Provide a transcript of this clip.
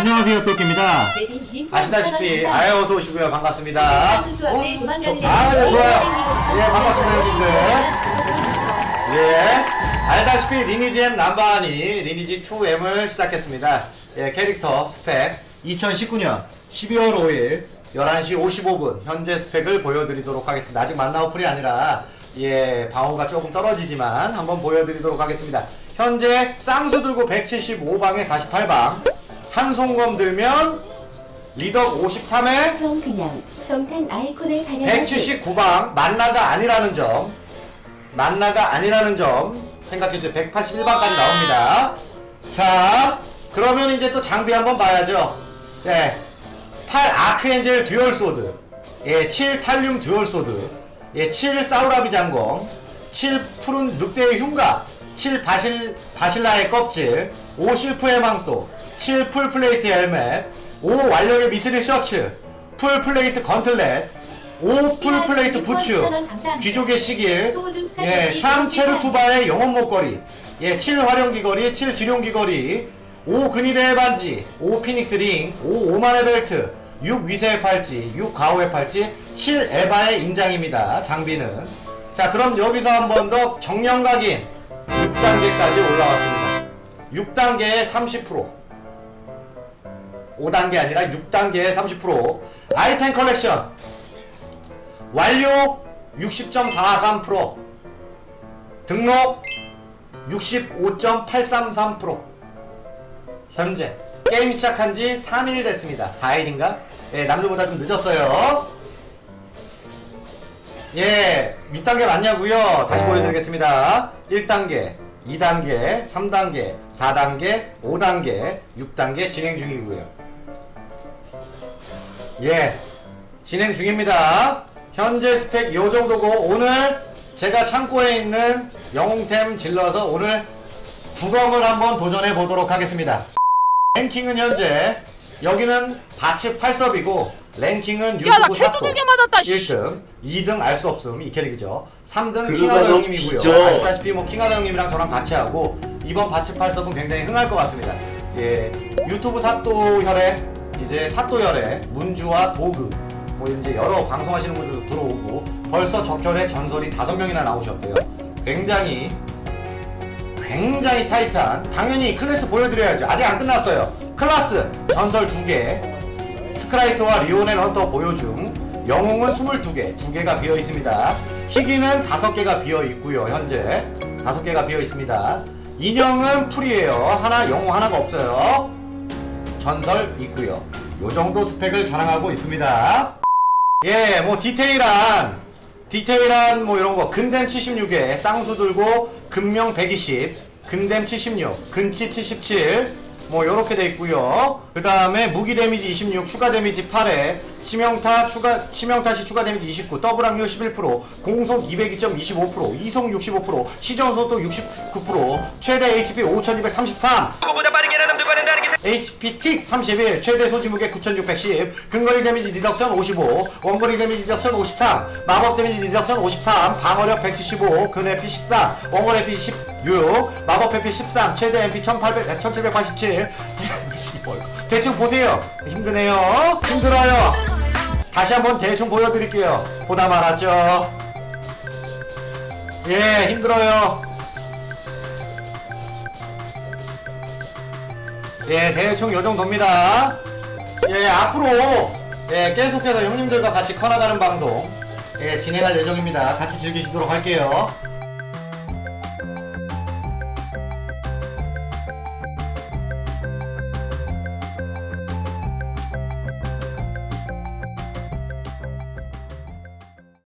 안녕하세요, 똘끼입니다. 아시다시피 아유 어서 오시고요 반갑습니다. 선수 앞에 어? 아, 네, 좋아요. 예, 반갑습니다, 형님들. 예, 알다시피 리니지 M 남바니 리니지 2M을 시작했습니다. 예, 캐릭터 스펙 2019년 12월 5일 11시 55분 현재 스펙을 보여드리도록 하겠습니다. 아직 만나오플이 아니라 예 방어가 조금 떨어지지만 한번 보여드리도록 하겠습니다. 현재 쌍수 들고 175방에 48방 한송검 들면 리덕 53에 형 그냥 정탄 아이콘을 가려 179방 만나가 아니라는 점 만나가 아니라는 점 생각해주세요. 181방까지 나옵니다. 자 그러면 이제 또 장비 한번 봐야죠. 네. 8 아크엔젤 듀얼 소드 예, 7 탈륨 듀얼 소드 예, 7 사우라비 장검 7 푸른 늑대의 흉가 7 바실, 바실라의 껍질 5 실프의 망토 7 풀플레이트 헬멧 5 완력의 미스리 셔츠 풀 플레이트 건틀렛 5 풀 플레이트 부츠 귀족의 시길 예, 3 체르투바의 영혼 목걸이 예, 7 활용 귀걸이 7 지룡 귀걸이 5 근위대의 반지 5 피닉스 링5 오만의 벨트 6 위세의 팔찌 6 가오의 팔찌 7 에바의 인장입니다. 장비는. 자 그럼 여기서 한 번 더 정령각인 6단계까지 올라왔습니다. 6단계에 30% 5단계 아니라 6단계에 30% 아이템 컬렉션. 완료 60.43% 등록 65.833% 현재 게임 시작한 지 3일 됐습니다. 4일인가? 예 남들보다 좀 늦었어요. 예 6단계 맞냐고요? 다시 보여드리겠습니다. 1단계 2단계 3단계 4단계 5단계 6단계 진행 중이고요 예 진행 중입니다. 현재 스펙 요 정도고 오늘 제가 창고에 있는 영웅템 질러서 오늘 구검을 한번 도전해 보도록 하겠습니다. 랭킹은 현재 여기는 바치 8섭이고 랭킹은 야, 나 유튜브 맞았다, 씨. 1등, 2등 알 수 없음 이 캐릭이죠. 3등 그거 킹하더 너 형님이고요. 뒤져. 아시다시피 뭐 킹하더 형님이랑 저랑 같이 하고 이번 바치 8섭은 굉장히 흥할 것 같습니다. 예, 유튜브 사또 혈에 이제 사또 혈에 문주와 도그 뭐 이제 여러 방송하시는 분들도 들어오고 벌써 적혈의 전설이 다섯 명이나 나오셨대요. 굉장히 굉장히 타이트한 당연히 클래스 보여드려야죠. 아직 안 끝났어요. 클라스 전설 2개 스크라이트와 리오넬 헌터 보여 중 영웅은 22개, 2개가 비어 있습니다. 희귀는 5개가 비어 있고요. 현재 5개가 비어 있습니다. 인형은 풀이에요. 하나 영웅 하나가 없어요. 전설 있고요. 요 정도 스펙을 자랑하고 있습니다. 예, 뭐 디테일한 디테일한 뭐 이런 거 근댐 76에 쌍수 들고 근명 120, 근댐 76, 근치 77, 뭐 요렇게 돼 있고요. 그 다음에 무기 데미지 26, 추가 데미지 8에 치명타 추가 치명타 시 추가 데미지 29, 더블 확률 11%, 공속 202.25%, 이속 65%, 시전 속도 69%, 최대 HP 5233. 누구보다 빠르게 하는 남들과는 다르게 HP 틱 31, 최대 소지 무게 9610, 근거리 데미지 리덕션 55, 원거리 데미지 리덕션 53, 마법 데미지 리덕션 53, 방어력 175, 근 AP 14, 원거리 16, 마법 AP 13, 최대 MP 1800, 1787. 씨발. 대충 보세요. 힘드네요. 힘들어요. 다시 한번 대충 보여드릴게요. 보다 말았죠. 예, 힘들어요. 예, 대충 요 정도입니다. 예, 앞으로 예, 계속해서 형님들과 같이 커나가는 방송 예, 진행할 예정입니다. 같이 즐기시도록 할게요.